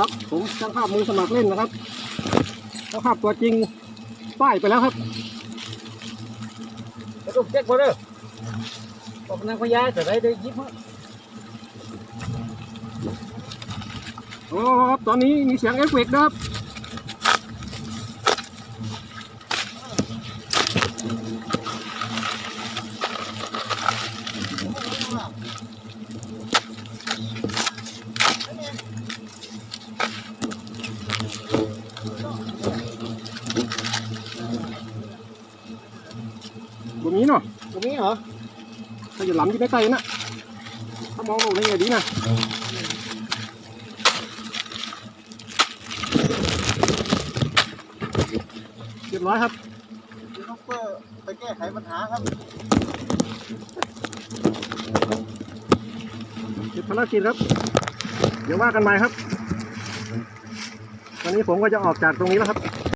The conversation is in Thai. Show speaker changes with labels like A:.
A: ครับผมช่างภาพมือสมัครเล่นนะครับช่างภาพตัวจริงป้ายไปแล้วครับ
B: กระดูกเจ็กบ่เด้อบอกนางพญาจะได้ได้ยิบฮะ
A: โอ้ครับตอนนี้มีเสียงเอฟเฟกต์นะครับ ตรงนี้เนาะ
B: ตรงนี้เหรอ
A: ถ้าอยู่หลังที่ใกล้ๆนะถ้ามองลงได้ไงดีนะเรียบร้อยครับ
B: เดี๋ยวน้องเปอร์ไปแก้ไขปัญหาครับ
A: เสร็จภารกิจครับ เดี๋ยวว่ากันใหม่ครับ วันนี้ผมก็จะออกจากตรงนี้แล้วครับ